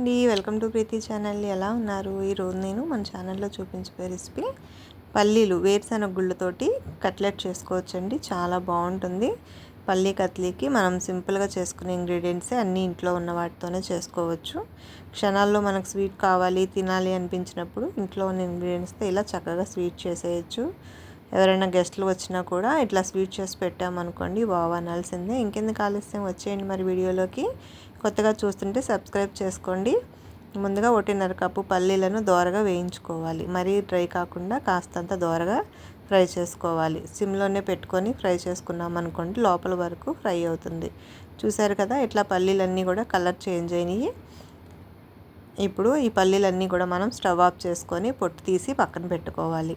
అండి. Welcome to Preethi channel. ఎలా ఉన్నారు? ఈరోజు నేను మన ఛానల్లో చూపించే రెసిపీ పల్లీలు వేరుశెనగ గుళ్ళతోటి కట్లెట్ చేసుకోవచ్చండి. చాలా బాగుంటుంది. పల్లీ కత్లీకి మనం సింపుల్గా చేసుకునే ఇంగ్రీడియంట్సే అన్నీ ఇంట్లో ఉన్న వాటితోనే చేసుకోవచ్చు. క్షణాల్లో మనకు స్వీట్ కావాలి తినాలి అనిపించినప్పుడు ఇంట్లో ఉన్న ఇంగ్రీడియంట్స్తో ఇలా చక్కగా స్వీట్ చేసేయచ్చు. ఎవరైనా గెస్ట్లు వచ్చినా కూడా ఇట్లా స్వీట్ చేసి పెట్టామనుకోండి బాగా అనాల్సిందే. ఇంకెందుకు ఆలస్యం? వచ్చేయండి మరి వీడియోలోకి. కొత్తగా చూస్తుంటే సబ్స్క్రైబ్ చేసుకోండి. ముందుగా ఒకటిన్నర కప్పు పల్లీలను దోరగా వేయించుకోవాలి. మరీ డ్రై కాకుండా కాస్తంత దోరగా ఫ్రై చేసుకోవాలి. సిమ్లోనే పెట్టుకొని ఫ్రై చేసుకున్నాం అనుకోండి లోపల వరకు ఫ్రై అవుతుంది. చూసారు కదా ఇట్లా పల్లీలన్నీ కూడా కలర్ చేంజ్ అయినాయి. ఇప్పుడు ఈ పల్లీలన్నీ కూడా మనం స్టవ్ ఆఫ్ చేసుకొని పొట్టు తీసి పక్కన పెట్టుకోవాలి.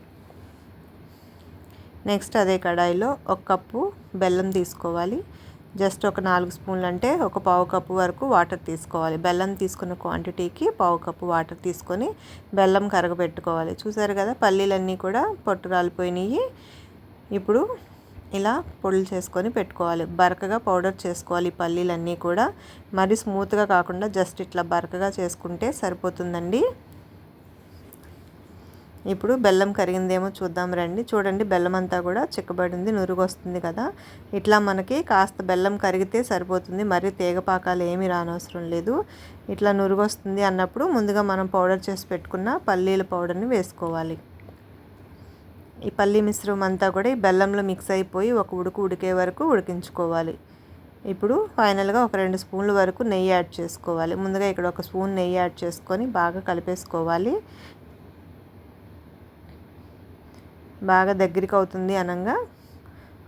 నెక్స్ట్ అదే కడాయిలో ఒక కప్పు బెల్లం తీసుకోవాలి. జస్ట్ ఒక నాలుగు స్పూన్లు అంటే ఒక పావు కప్పు వరకు వాటర్ తీసుకోవాలి. బెల్లం తీసుకున్న క్వాంటిటీకి పావు కప్పు వాటర్ తీసుకొని బెల్లం కరగబెట్టుకోవాలి. చూసారు కదా పల్లీలన్నీ కూడా పొట్టు రాలిపోయినాయి. ఇప్పుడు ఇలా పొడులు చేసుకొని పెట్టుకోవాలి. బరకగా పౌడర్ చేసుకోవాలి పల్లీలన్నీ కూడా. మరి స్మూత్గా కాకుండా జస్ట్ ఇట్లా బరకగా చేసుకుంటే సరిపోతుందండి. ఇప్పుడు బెల్లం కరిగిందేమో చూద్దాం రండి. చూడండి బెల్లం అంతా కూడా చిక్కబడింది నురుగు వస్తుంది కదా. ఇట్లా మనకి కాస్త బెల్లం కరిగితే సరిపోతుంది. మరి తీగపాకాలు ఏమీ రానవసరం లేదు. ఇట్లా నురుగు వస్తుంది అన్నప్పుడు ముందుగా మనం పౌడర్ చేసి పెట్టుకున్న పల్లీల పౌడర్ని వేసుకోవాలి. ఈ పల్లీ మిశ్రమం అంతా కూడా ఈ బెల్లంలో మిక్స్ అయిపోయి ఒక ఉడుకు ఉడికే వరకు ఉడికించుకోవాలి. ఇప్పుడు ఫైనల్గా ఒక రెండు స్పూన్ల వరకు నెయ్యి యాడ్ చేసుకోవాలి. ముందుగా ఇక్కడ ఒక స్పూన్ నెయ్యి యాడ్ చేసుకొని బాగా కలిపేసుకోవాలి. బాగా దగ్గరికి అవుతుంది అనగా.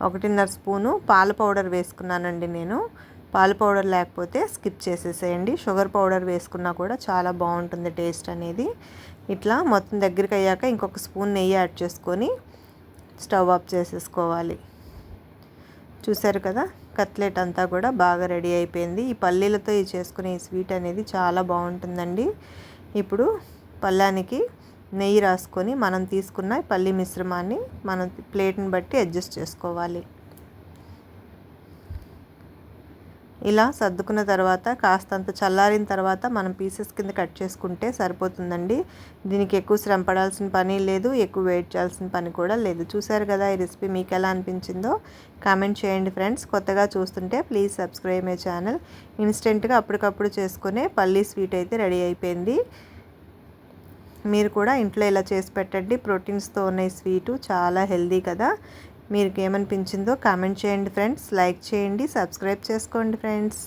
ఒకటిన్నర స్పూను పాల పౌడర్ వేసుకున్నానండి నేను. పాల పౌడర్ లేకపోతే స్కిప్ చేసేసేయండి. షుగర్ పౌడర్ వేసుకున్నా కూడా చాలా బాగుంటుంది టేస్ట్ అనేది. ఇట్లా మొత్తం దగ్గరికి అయ్యాక ఇంకొక స్పూన్ నెయ్యి యాడ్ చేసుకొని స్టవ్ ఆఫ్ చేసేసుకోవాలి. చూసారు కదా? కట్లెట్ అంతా కూడా బాగా రెడీ అయిపోయింది. ఈ పల్లీలతో ఈ చేసుకునే ఈ స్వీట్ అనేది చాలా బాగుంటుందండి. ఇప్పుడు పళ్ళానికి నెయ్యి రాసుకొని మనం తీసుకున్న పల్లి మిశ్రమాన్ని మనం ప్లేట్ని బట్టి అడ్జస్ట్ చేసుకోవాలి. ఇలా సర్దుకున్న తర్వాత కాస్తంత చల్లారిన తర్వాత మనం పీసెస్ కింద కట్ చేసుకుంటే సరిపోతుందండి. దీనికి ఎక్కువ శ్రమ పడాల్సిన పని లేదు ఎక్కువ వెయిట్ చేయాల్సిన పని కూడా లేదు. చూసారు కదా ఈ రెసిపీ మీకు ఎలా అనిపించిందో? కామెంట్ చేయండి ఫ్రెండ్స్. కొత్తగా చూస్తుంటే ప్లీజ్ సబ్స్క్రైబ్ మై ఛానల్. ఇన్స్టెంట్గా అప్పటికప్పుడు చేసుకునే పల్లీ స్వీట్ అయితే రెడీ అయిపోయింది. మీరు కూడా ఇంట్లో ఇలా చేసి పెట్టండి. ప్రోటీన్స్తో ఉన్న ఈ స్వీటు చాలా హెల్దీ కదా. మీకు ఏమనిపించిందో కామెంట్ చేయండి ఫ్రెండ్స్. లైక్ చేయండి సబ్స్క్రైబ్ చేసుకోండి ఫ్రెండ్స్.